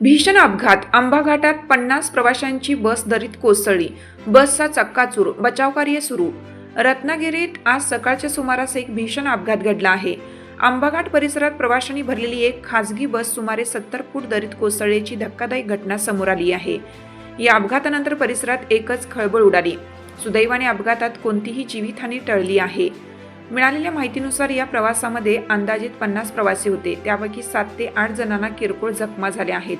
भीषण अपघात. आंबा घाटात पन्नास प्रवाशांची बस दरीत कोसळली. बसचा चक्काचूर. बचावकार्य सुरू. रत्नागिरीत आज सकाळच्या सुमारास एक भीषण अपघात घडला आहे. आंबाघाट परिसरात प्रवाशांनी भरलेली एक खासगी बस सुमारे सत्तर फूट दरीत कोसळल्याची धक्कादायक घटना समोर आली आहे. या अपघातानंतर परिसरात एकच खळबळ उडाली. सुदैवाने अपघातात कोणतीही जीवितहानी टळली आहे. मिळालेल्या माहितीनुसार या प्रवासामध्ये अंदाजित पन्नास प्रवासी होते. त्यापैकी सात ते आठ जणांना किरकोळ जखमा झाल्या आहेत.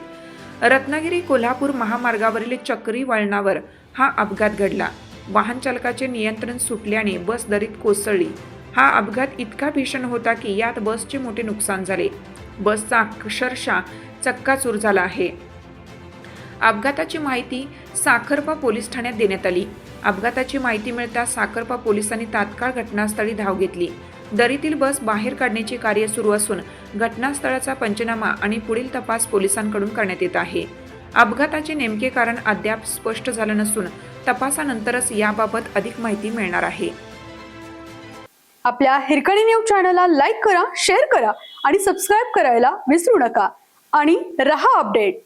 रत्नागिरी कोल्हापूर महामार्गावरील चक्री वळणावर हा अपघात घडला. वाहन चालकाचे नियंत्रण सुटल्याने बस दरीत कोसळली. हा अपघात इतका भीषण होता की यात बसचे मोठे नुकसान झाले. बसचा अक्षरशः चक्काचूर झाला आहे. अपघाताची माहिती साखरपा पोलीस ठाण्यात देण्यात आली. अपघाताची माहिती मिळताच साखरपा पोलिसांनी तात्काळ घटनास्थळी धाव घेतली. दरीतील बस बाहेर काढण्याचे कार्य सुरू असून घटनास्थळाचा पंचनामा आणि पुढील तपास पोलिसांकडून करण्यात येत आहे. अपघाताचे नेमके कारण अद्याप स्पष्ट झालं नसून तपासानंतरच याबाबत अधिक माहिती मिळणार आहे. आपल्या हिरकणी न्यूज चॅनलला लाईक करा शेअर करा आणि सबस्क्राईब करायला विसरू नका. आणि रहा अपडेट.